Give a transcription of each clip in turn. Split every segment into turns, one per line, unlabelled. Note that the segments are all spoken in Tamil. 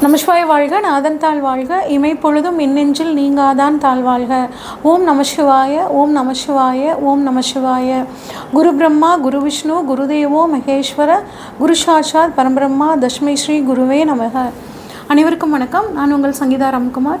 நமசிவாய வாழ்க நாதன் தாழ் வாழ்க. இமைப்பொழுதும் மின்னெஞ்சில் நீங்காதான் தாழ் வாழ்க. ஓம் நமசிவாய ஓம் நமசிவாய ஓம் நமசிவாய. குரு பிரம்மா குரு விஷ்ணு குருதேவோ மகேஸ்வர குரு சாட்சாத் பரம்பிரம்மா தஷ்மை ஸ்ரீ குருவே நமக. அனைவருக்கும் வணக்கம். நான் உங்கள் சங்கீதா ராம்குமார்.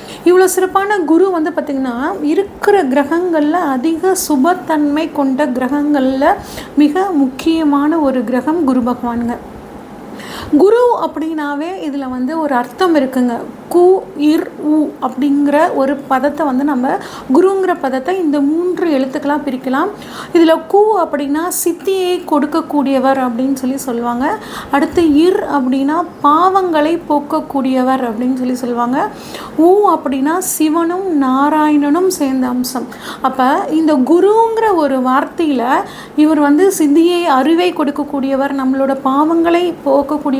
இவ்வளோ சிறப்பான குரு வந்து பார்த்திங்கன்னா இருக்கிற கிரகங்களில் அதிக சுபத்தன்மை கொண்ட கிரகங்களில் மிக முக்கியமான ஒரு கிரகம் குரு பகவானுங்க. குரு அப்படின்னாவே இதில் வந்து ஒரு அர்த்தம் இருக்குங்க. கு இர் உ அப்படிங்கிற ஒரு பதத்தை வந்து நம்ம குருங்கிற பதத்தை இந்த மூன்று எழுத்துக்களாக பிரிக்கலாம். இதில் கு அப்படின்னா சித்தியை கொடுக்கக்கூடியவர் அப்படின்னு சொல்லி சொல்லுவாங்க. அடுத்து இர் அப்படின்னா பாவங்களை போக்கக்கூடியவர் அப்படின்னு சொல்லி சொல்லுவாங்க. உ அப்படின்னா சிவனும் நாராயணனும் சேர்ந்த அம்சம். அப்போ இந்த குருங்கிற ஒரு வார்த்தையில் இவர் வந்து சித்தியை அறிவை கொடுக்கக்கூடியவர் நம்மளோட பாவங்களை போக்கக்கூடிய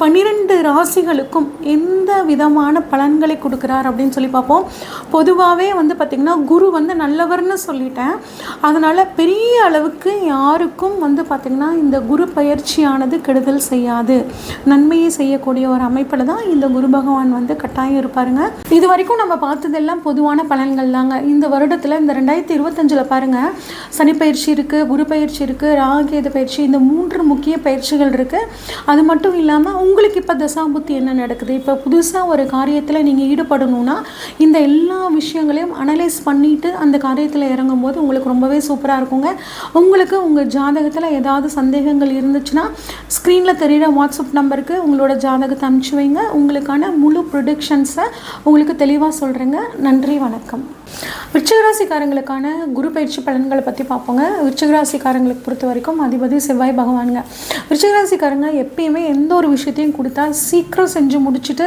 பன்னிரெண்டு ராசிகளுக்கும் எந்த விதமான பலன்களை கொடுக்குறார் அப்படின்னு சொல்லி பார்ப்போம். பொதுவாகவே வந்து பார்த்திங்கன்னா குரு வந்து நல்லவர்னு சொல்லிட்டேன். அதனால் பெரிய அளவுக்கு யாருக்கும் வந்து பார்த்திங்கன்னா இந்த குரு பயிற்சியானது கெடுதல் செய்யாது. நன்மையை செய்யக்கூடிய ஒரு அமைப்பில் தான் இந்த குரு பகவான் வந்து கட்டாயம் இருப்பாருங்க. இது வரைக்கும் நம்ம பார்த்ததெல்லாம் பொதுவான பலன்கள் தாங்க. இந்த வருடத்தில் இந்த ரெண்டாயிரத்தி இருபத்தஞ்சில் பாருங்கள் சனி பயிற்சி இருக்குது குரு பயிற்சி இருக்குது ராகேது பயிற்சி இந்த மூன்று முக்கிய பயிற்சிகள் இருக்குது அது மட்டும் இல்லாமல் உங்களுக்கு இப்போ தசாபுத்தி என்ன நடக்குது? இப்போ புதுசாக ஒரு காரியத்தில் நீங்கள் ஈடுபடணும்னா இந்த எல்லா விஷயங்களையும் அனலைஸ் பண்ணிவிட்டு அந்த காரியத்தில் இறங்கும்போது உங்களுக்கு ரொம்பவே சூப்பராக இருக்குங்க. உங்களுக்கு உங்கள் ஜாதகத்தில் ஏதாவது சந்தேகங்கள் இருந்துச்சுன்னா ஸ்க்ரீனில் தெரிகிற வாட்ஸ்அப் நம்பருக்கு உங்களோட ஜாதகத்தை அனுப்பிச்சு வைங்க. உங்களுக்கான முழு ப்ரொடிக்ஷன்ஸை உங்களுக்கு தெளிவாக சொல்கிறேங்க நன்றி வணக்கம். விருச்சிகராசிக்காரங்களுக்கான குரு பயிற்சி பலன்களை பற்றி பார்ப்போங்க. விருச்சிகராசிக்காரங்களுக்கு பொறுத்த வரைக்கும் அதிபதி செவ்வாய் பகவானுங்க. விருச்சிகராசிக்காரங்க எப்பயுமே எந்த ஒரு விஷயத்தையும் கொடுத்தா சீக்கிரம் செஞ்சு முடிச்சுட்டு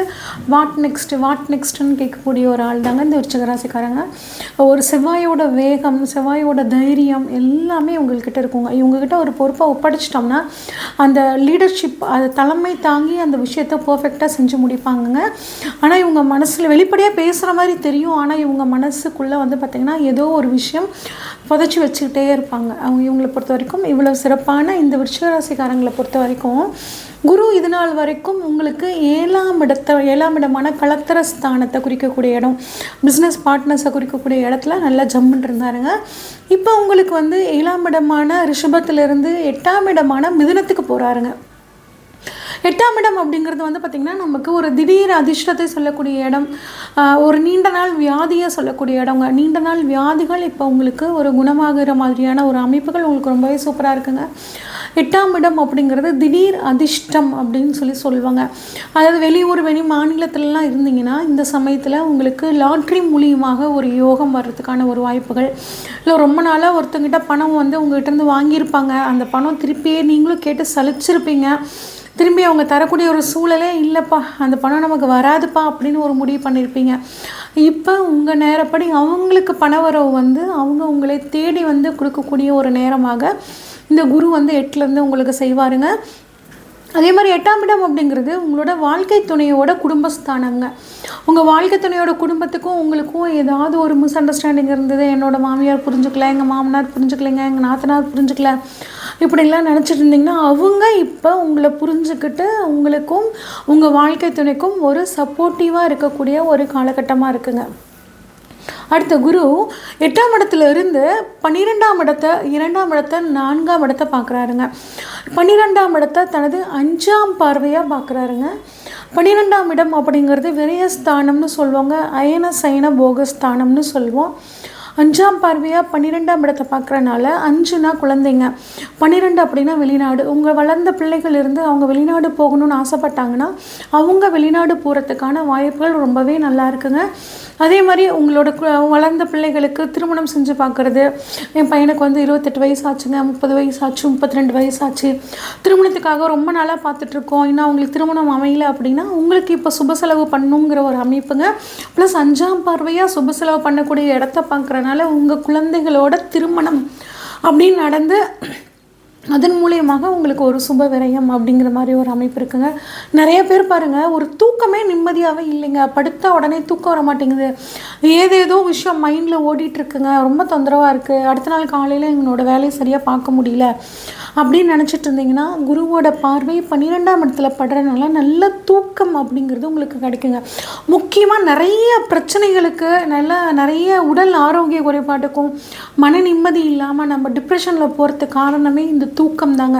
வாட் நெக்ஸ்ட் வாட் நெக்ஸ்ட்னு கேட்கக்கூடிய ஒரு ஆள் தாங்க இந்த விருச்சிகராசிக்காரங்க. ஒரு செவ்வாயோட வேகம் செவ்வாயோட தைரியம் எல்லாமே உங்கள்கிட்ட இருக்குங்க. இவங்ககிட்ட ஒரு பொறுப்பை ஒப்படைச்சிட்டோம்னா அந்த லீடர்ஷிப் அது தலைமை தாங்கி அந்த விஷயத்தை பர்ஃபெக்டாக செஞ்சு முடிப்பாங்கங்க. ஆனால் இவங்க மனசில் வெளிப்படையாக பேசுகிற மாதிரி தெரியும். ஆனால் இவங்க மனசுக்குள்ளே வந்து பார்த்திங்கன்னா ஏதோ ஒரு விஷயம் புதைச்சி வச்சுக்கிட்டே இருப்பாங்க. அவங்க இவங்களை பொறுத்த வரைக்கும் இவ்வளோ சிறப்பான இந்த விருச்சிகராசிக்காரங்களை பொறுத்த வரைக்கும் குரு இது நாள் வரைக்கும் உங்களுக்கு ஏழாம் இடத்த ஏழாம் இடமான கலத்தர ஸ்தானத்தை குறிக்கக்கூடிய இடம் பிஸ்னஸ் பார்ட்னர்ஸை குறிக்கக்கூடிய இடத்துல நல்லா ஜம்முன் இருந்தாருங்க. இப்போ உங்களுக்கு வந்து ஏழாம் இடமான ரிஷபத்திலிருந்து எட்டாம் இடமான மிதுனத்துக்கு போகிறாருங்க எட்டாம் இடம் அப்படிங்கிறது வந்து பார்த்திங்கன்னா நமக்கு ஒரு திடீர் அதிர்ஷ்டத்தை சொல்லக்கூடிய இடம் ஒரு நீண்ட நாள் வியாதியை சொல்லக்கூடிய இடங்க நீண்ட நாள் வியாதிகள் இப்போ உங்களுக்கு ஒரு குணமாகிற மாதிரியான ஒரு அமைப்புகள் உங்களுக்கு ரொம்பவே சூப்பராக இருக்குங்க. எட்டாம் இடம் அப்படிங்கிறது திடீர் அதிர்ஷ்டம் அப்படின்னு சொல்லி சொல்லுவாங்க. அதாவது வெளியூர் வெளி மாநிலத்திலலாம் இருந்தீங்கன்னா இந்த சமயத்தில் உங்களுக்கு லாட்ரி மூலியமாக ஒரு யோகம் வர்றதுக்கான ஒரு வாய்ப்புகள். இல்லை ரொம்ப நாளாக ஒருத்தங்கிட்ட பணம் வந்து உங்கள்கிட்ட இருந்து வாங்கியிருப்பாங்க. அந்த பணம் திருப்பியே நீங்களும் கேட்டு சலிச்சிருப்பீங்க. திரும்பி அவங்க தரக்கூடிய ஒரு சூழலே இல்லைப்பா. அந்த பணம் நமக்கு வராதுப்பா அப்படின்னு ஒரு முடிவு பண்ணியிருப்பீங்க இப்போ உங்கள் நேரப்படி அவங்களுக்கு பண வரவு வந்து அவங்க உங்களை தேடி வந்து கொடுக்கக்கூடிய ஒரு நேரமாக இந்த குரு வந்து எட்டுலேருந்து உங்களுக்கு செய்வாருங்க. அதே மாதிரி எட்டாம் இடம் அப்படிங்கிறது உங்களோட வாழ்க்கை துணையோட குடும்பஸ்தானங்க. உங்கள் வாழ்க்கை துணையோட குடும்பத்துக்கும் உங்களுக்கும் ஏதாவது ஒரு மிஸ் அண்டர்ஸ்டாண்டிங் இருந்தது என்னோட மாமியார் புரிஞ்சுக்கல எங்கள் மாமனார் புரிஞ்சுக்கலைங்க எங்கள் நாத்தனார் புரிஞ்சுக்கல இப்படிலாம் நினச்சிட்டு இருந்தீங்கன்னா அவங்க இப்போ உங்களை புரிஞ்சுக்கிட்டு உங்களுக்கும் உங்கள் வாழ்க்கை துணைக்கும் ஒரு சப்போர்ட்டிவாக இருக்கக்கூடிய ஒரு காலகட்டமாக இருக்குங்க. அடுத்த குரு எட்டாம் இடத்துல இருந்து பன்னிரெண்டாம் இடத்தை இரண்டாம் இடத்தை நான்காம் இடத்தை பார்க்குறாருங்க. பன்னிரெண்டாம் இடத்தை தனது அஞ்சாம் பார்வையாக பார்க்குறாருங்க. பன்னிரெண்டாம் இடம் அப்படிங்கிறது விரயஸ்தானம்னு சொல்லுவாங்க. அயன சயன போகஸ்தானம்னு சொல்லுவோம். அஞ்சாம் பார்வையாக பன்னிரெண்டாம் இடத்தை பார்க்குறனால அஞ்சுனா குழந்தைங்க. பன்னிரெண்டு அப்படின்னா வெளிநாடு. உங்கள் வளர்ந்த பிள்ளைகள் இருந்து அவங்க வெளிநாடு போகணும்னு ஆசைப்பட்டாங்கன்னா அவங்க வெளிநாடு போகிறதுக்கான வாய்ப்புகள் ரொம்பவே நல்லா இருக்குங்க. அதே மாதிரி உங்களோட வளர்ந்த பிள்ளைகளுக்கு திருமணம் செஞ்சு பார்க்குறது. என் பையனுக்கு வந்து இருபத்தெட்டு வயசு ஆச்சுங்க முப்பது வயசு ஆச்சு முப்பத்தி ரெண்டு வயசு ஆச்சு திருமணத்துக்காக ரொம்ப நாளாக பார்த்துட்ருக்கோம். இன்னும் அவங்களுக்கு திருமணம் அமையல அப்படின்னா உங்களுக்கு இப்போ சுப செலவு பண்ணுங்கிற ஒரு அமைப்புங்க. ப்ளஸ் அஞ்சாம் பார்வையாக சுப செலவு பண்ணக்கூடிய இடத்த பார்க்குறனால உங்கள் குழந்தைகளோட திருமணம் அப்படின்னு நடந்து அதன் மூலியமாக உங்களுக்கு ஒரு சுப விரயம் அப்படிங்கிற மாதிரி ஒரு அமைப்பு இருக்குங்க. நிறைய பேர் பாருங்கள் ஒரு தூக்கமே நிம்மதியாகவே இல்லைங்க. படுத்த உடனே தூக்கம் வர மாட்டேங்குது. ஏதேதோ விஷயம் மைண்டில் ஓடிட்டுருக்குங்க ரொம்ப தொந்தரவாக இருக்குது அடுத்த நாள் காலையில் எங்களோட வேலையை சரியாக பார்க்க முடியல. அப்படின்னு நினச்சிட்டு இருந்தீங்கன்னா குருவோட பார்வை பன்னிரெண்டாம் இடத்துல படுறதுனால நல்ல தூக்கம் அப்படிங்கிறது உங்களுக்கு கிடைக்குங்க. முக்கியமாக நிறைய பிரச்சனைகளுக்கு நல்ல நிறைய உடல் ஆரோக்கிய குறைபாட்டுக்கும் மன நிம்மதி இல்லாமல் நம்ம டிப்ரெஷனில் போகிறதுக்கு காரணமே இந்த தூக்கம் தாங்க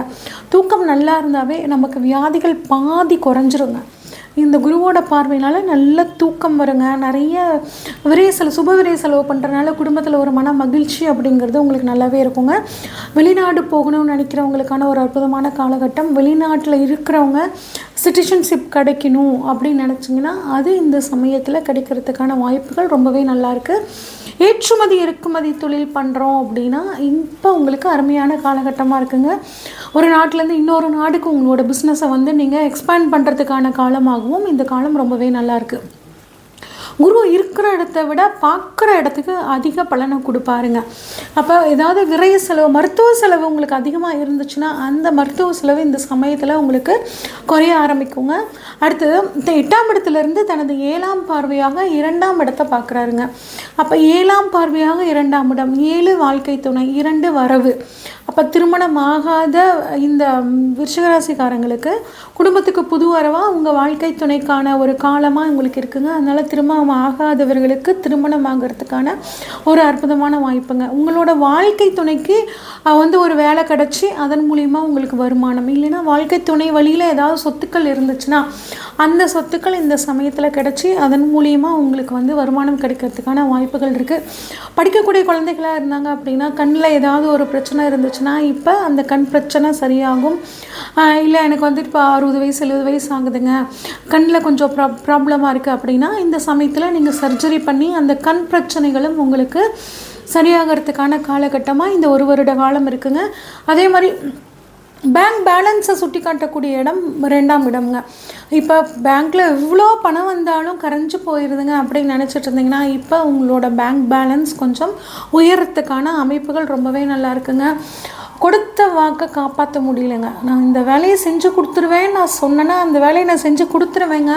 தூக்கம் நல்லா இருந்தாவே நமக்கு வியாதிகள் பாதி குறைஞ்சிருங்க. இந்த குருவோட பார்வையினால நல்ல தூக்கம் வருங்க. நிறைய விரைய செலவு சுப விரைய செலவு பண்ணுறதுனால குடும்பத்தில் ஒரு மன மகிழ்ச்சி அப்படிங்கிறது உங்களுக்கு நல்லாவே இருக்குங்க. வெளிநாடு போகணும்னு நினைக்கிறவங்களுக்கான ஒரு அற்புதமான காலகட்டம். வெளிநாட்டில் இருக்கிறவங்க சிட்டிசன்ஷிப் கிடைக்கணும் அப்படின்னு நினச்சிங்கன்னா அது இந்த சமயத்தில் கிடைக்கிறதுக்கான வாய்ப்புகள் ரொம்பவே நல்லாயிருக்கு ஏற்றுமதி இறக்குமதி தொழில் பண்ணுறோம் அப்படின்னா இப்போ உங்களுக்கு அருமையான காலகட்டமாக இருக்குங்க. ஒரு நாட்டிலேருந்து இன்னொரு நாடுக்கு உங்களோட பிஸ்னஸை வந்து நீங்கள் எக்ஸ்பேண்ட் பண்ணுறதுக்கான காலமாகவும் இந்த காலம் ரொம்பவே நல்லாயிருக்கு குரு இருக்கிற இடத்த விட பார்க்குற இடத்துக்கு அதிக பலனை கொடுப்பாருங்க. அப்போ ஏதாவது விரைய செலவு மருத்துவ செலவு உங்களுக்கு அதிகமாக இருந்துச்சுன்னா அந்த மருத்துவ செலவு இந்த சமயத்தில் உங்களுக்கு குறைய ஆரம்பிக்குங்க. அடுத்தது எட்டாம் இடத்துலேருந்து தனது ஏழாம் பார்வையாக இரண்டாம் இடத்தை பார்க்குறாருங்க. அப்போ ஏழாம் பார்வையாக இரண்டாம் இடம் ஏழு வாழ்க்கை துணை இரண்டு வரவு. அப்போ திருமணம் ஆகாத இந்த விருஷகராசிக்காரங்களுக்கு குடும்பத்துக்கு புது வரவாக உங்கள் வாழ்க்கை துணைக்கான ஒரு காலமாக உங்களுக்கு இருக்குங்க. அதனால் திருமணம் ஆகாதவர்களுக்கு திருமணம் ஆகிறதுக்கான ஒரு அற்புதமான வாய்ப்புங்க. உங்களோட வாழ்க்கை துணைக்கு வந்து ஒரு வேலை கிடச்சி அதன் மூலிமா உங்களுக்கு வருமானம். இல்லைன்னா வாழ்க்கை துணை வழியில் ஏதாவது சொத்துக்கள் இருந்துச்சுன்னா அந்த சொத்துக்கள் இந்த சமயத்தில் கிடச்சி அதன் மூலியமாக உங்களுக்கு வந்து வருமானம் கிடைக்கிறதுக்கான வாய்ப்புகள் இருக்குது படிக்கக்கூடிய குழந்தைகளாக இருந்தாங்க அப்படின்னா கண்ணில் ஏதாவது ஒரு பிரச்சனை இருந்துச்சுன்னா இப்போ அந்த கண் பிரச்சனை சரியாகும். இல்லை எனக்கு வந்து இப்போ அறுபது வயசு எழுபது வயசு ஆகுதுங்க. கண்ணில் கொஞ்சம் ப்ரா ப்ராப்ளமாக இருக்குது அப்படின்னா இந்த சமயத்தில் நீங்கள் சர்ஜரி பண்ணி அந்த கண் பிரச்சனைகளும் உங்களுக்கு சரியாகிறதுக்கான காலகட்டமாக இந்த ஒரு வருட காலம் இருக்குங்க. அதே மாதிரி பேங்க் பேலன்ஸை சுட்டி காட்டக்கூடிய இடம் ரெண்டாம் இடம்ங்க. இப்போ பேங்க்கில் எவ்வளோ பணம் வந்தாலும் கரைஞ்சி போயிடுதுங்க அப்படின்னு நினச்சிட்டு இருந்தீங்கன்னா இப்போ உங்களோட பேங்க் பேலன்ஸ் கொஞ்சம் உயரத்துக்கான அமைப்புகள் ரொம்பவே நல்லா இருக்குங்க. கொடுத்த வாக்கை காப்பாற்ற முடியலங்க. நான் இந்த வேலையை செஞ்சு கொடுத்துருவேன் நான் சொன்னேன்னா அந்த வேலையை நான் செஞ்சு கொடுத்துருவேங்க.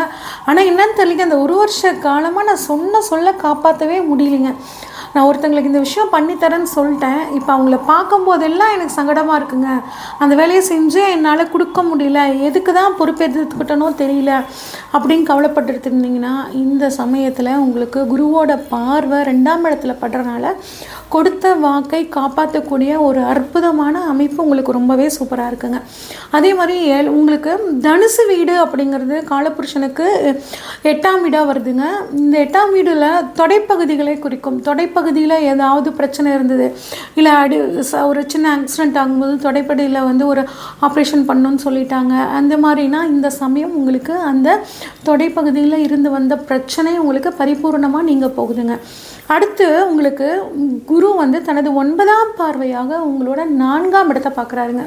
ஆனால் என்னன்னு தெரியல அந்த ஒரு வருஷ காலமாக நான் சொன்ன சொல்ல காப்பாற்றவே முடியலைங்க. நான் ஒருத்தங்களுக்கு இந்த விஷயம் பண்ணித்தரேன்னு சொல்லிட்டேன். இப்போ அவங்கள பார்க்கும்போதெல்லாம் எனக்கு சங்கடமாக இருக்குங்க. அந்த வேலையை செஞ்சு என்னால் கொடுக்க முடியல. எதுக்கு தான் பொறுப்பேற்றுக்கிட்டனோ தெரியல. அப்படின்னு கவலைப்பட்டுட்டு இருந்தீங்கன்னா இந்த சமயத்தில் உங்களுக்கு குருவோட பார்வை ரெண்டாம் இடத்துல படுறனால கொடுத்த வாக்கை காப்பாற்றக்கூடிய ஒரு அற்புதமான அமைப்பு உங்களுக்கு ரொம்பவே சூப்பராக இருக்குங்க. அதே மாதிரி ஏழு- உங்களுக்கு தனுசு வீடு அப்படிங்கிறது காலப்புருஷனுக்கு எட்டாம் வீடாக வருதுங்க. இந்த எட்டாம் வீடில் தொடைப்பகுதிகளை குறிக்கும். தொடைப்ப தொடைப்பகுதியில் ஏதாவது பிரச்சனை இருந்தது. இல்லை அடி ஒரு சின்ன ஆக்சிடெண்ட் ஆகும்போது தொடைப்பகுதியில் வந்து ஒரு ஆப்ரேஷன் பண்ணணும்னு சொல்லிட்டாங்க. அந்த மாதிரினா இந்த சமயம் உங்களுக்கு அந்த தொடைப்பகுதியில் இருந்து வந்த பிரச்சனை உங்களுக்கு பரிபூர்ணமாக நீங்கள் போகுதுங்க. அடுத்து உங்களுக்கு குரு வந்து தனது ஒன்பதாம் பார்வையாக உங்களோட நான்காம் இடத்தை பார்க்குறாருங்க.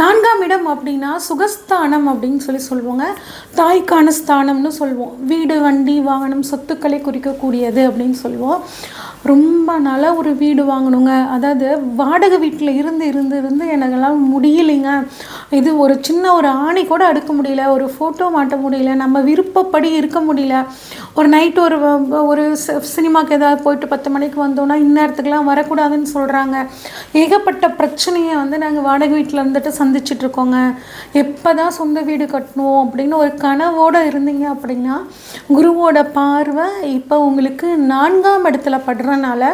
நான்காம் இடம் அப்படின்னா சுகஸ்தானம் அப்படின்னு சொல்லி சொல்லுவோங்க. தாய்க்கான ஸ்தானம்னு சொல்லுவோம். வீடு வண்டி வாகனம் சொத்துக்களை குறிக்கக்கூடியது அப்படின்னு சொல்லுவோம். ரொம்ப நாளாக ஒரு வீடு வாங்கணுங்க. அதாவது வாடகை வீட்டில் இருந்து இருந்து இருந்து எனக்கெல்லாம் முடியலைங்க. இது ஒரு சின்ன ஒரு ஆணி கூட அடுக்க முடியல. ஒரு ஃபோட்டோ மாட்ட முடியல. நம்ம விருப்பப்படி இருக்க முடியல. ஒரு நைட் ஒரு ஒரு சினிமாக்கு ஏதாவது போயிட்டு பத்து மணிக்கு வந்தோன்னா இந்நேரத்துக்குலாம் வரக்கூடாதுன்னு சொல்கிறாங்க ஏகப்பட்ட பிரச்சனையை வந்து நாங்கள் வாடகை வீட்டில் இருந்துட்டு சந்திச்சிட்ருக்கோங்க எப்போ தான் சொந்த வீடு கட்டணும் அப்படின்னு ஒரு கனவோடு இருந்தீங்க அப்படின்னா குருவோட பார்வை இப்போ உங்களுக்கு நான்காம் இடத்துல படுறனால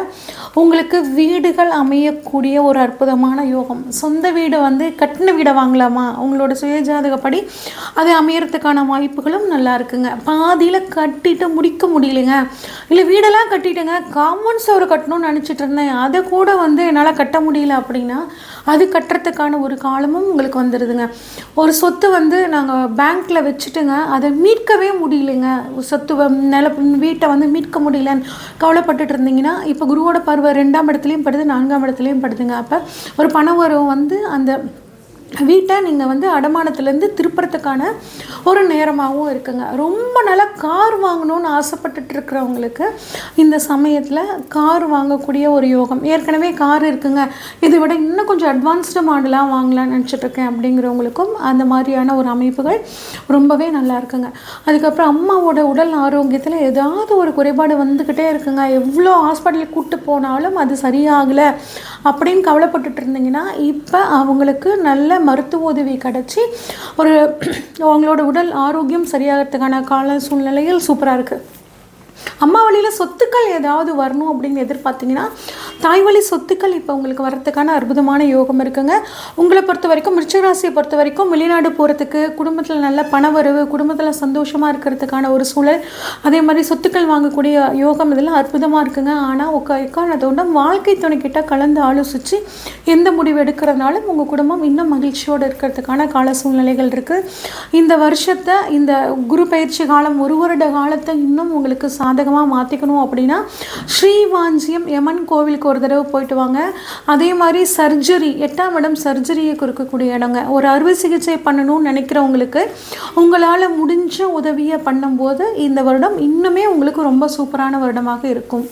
உங்களுக்கு வீடுகள் அமையக்கூடிய ஒரு அற்புதமான யோகம். சொந்த வீடு வந்து கட்டின வீடை வாங்கலாமா? உங்களோட சுயஜாதகப்படி அது அமையறதுக்கான வாய்ப்புகளும் நல்லா இருக்குங்க. பாதியில் கட்டிட்டு முடிக்க முடியலைங்க. இல்லை வீடெல்லாம் கட்டிட்டுங்க. காமன் சோறு கட்டணும்னு நினச்சிட்டு இருந்தேன். அதை கூட வந்து என்னால் கட்ட முடியல அப்படின்னா அது கட்டுறதுக்கான ஒரு காலமும் உங்களுக்கு வந்துடுதுங்க ஒரு சொத்து வந்து நாங்கள் பேங்க்கில் வச்சுட்டுங்க அதை மீட்கவே முடியலைங்க. சொத்து நில வீட்டை வந்து மீட்க முடியலன்னு கவலைப்பட்டுட்டு இருந்தீங்கன்னா இப்போ குருவோட பருவ ரெண்டாம் இடத்துலையும் படுது நான்காம் இடத்துலையும் படுதுங்க. அப்போ ஒரு பண உறவு வந்து அந்த வீட்டை நீங்கள் வந்து அடமானத்துலேருந்து திருப்புறத்துக்கான ஒரு நேரமாகவும் இருக்குங்க. ரொம்ப நல்லா கார் வாங்கணும்னு ஆசைப்பட்டுட்டு இருக்கிறவங்களுக்கு இந்த சமயத்தில் கார் வாங்கக்கூடிய ஒரு யோகம். ஏற்கனவே கார் இருக்குங்க. இதை விட இன்னும் கொஞ்சம் அட்வான்ஸ்டு மாடலாக வாங்கலாம்னு நினச்சிட்ருக்கேன் அப்படிங்கிறவங்களுக்கும் அந்த மாதிரியான ஒரு அமைப்புகள் ரொம்பவே நல்லா இருக்குங்க. அதுக்கப்புறம் அம்மாவோட உடல் ஆரோக்கியத்தில் ஏதாவது ஒரு குறைபாடு வந்துக்கிட்டே இருக்குங்க. எவ்வளோ ஹாஸ்பிட்டலுக்கு கூப்பிட்டு போனாலும் அது சரியாகலை அப்படின்னு கவலைப்பட்டுட்டு இருந்தீங்கன்னா இப்போ அவங்களுக்கு நல்ல மருத்துவ உதவி கிடச்சி ஒரு அவங்களோட உடல் ஆரோக்கியம் சரியாகிறதுக்கான கால சூழ்நிலையில் சூப்பராக இருக்குது அம்மா வழியில் சொத்துக்கள் ஏதாவது வரணும் அப்படின்னு எதிர்பார்த்தீங்கன்னா தாய் வழி சொத்துக்கள் இப்போ உங்களுக்கு வர்றதுக்கான அற்புதமான யோகம் இருக்குங்க. உங்களை பொறுத்த வரைக்கும் மிருச்சராசியை பொறுத்த வரைக்கும் வெளிநாடு போகிறதுக்கு குடும்பத்தில் நல்ல பணவரவு குடும்பத்தில் சந்தோஷமாக இருக்கிறதுக்கான ஒரு சூழல் அதே மாதிரி சொத்துக்கள் வாங்கக்கூடிய யோகம் இதெல்லாம் அற்புதமாக இருக்குங்க. ஆனால் உக்க எக்காரணத்தோட வாழ்க்கை துணைக்கிட்ட கலந்து ஆலோசித்து எந்த முடிவு எடுக்கிறதுனாலும் உங்கள் குடும்பம் இன்னும் மகிழ்ச்சியோடு இருக்கிறதுக்கான கால சூழ்நிலைகள் இருக்குது இந்த வருஷத்தை இந்த குரு பயிற்சி காலம் ஒரு வருட காலத்தை இன்னும் உங்களுக்கு சா ஜாதகமாக மாற்றிக்கணும் அப்படின்னா ஸ்ரீவாஞ்சியம் யமன் கோவிலுக்கு ஒரு தடவை போயிட்டு வாங்க. அதே மாதிரி சர்ஜரி எட்டாம் இடம் சர்ஜரியை கொடுக்கக்கூடிய இடங்க. ஒரு அறுவை சிகிச்சை பண்ணணும்னு நினைக்கிறவங்களுக்கு உங்களால் முடிஞ்ச உதவியை பண்ணும்போது இந்த வருடம் இன்னுமே உங்களுக்கு ரொம்ப சூப்பரான வருடமாக இருக்கும்.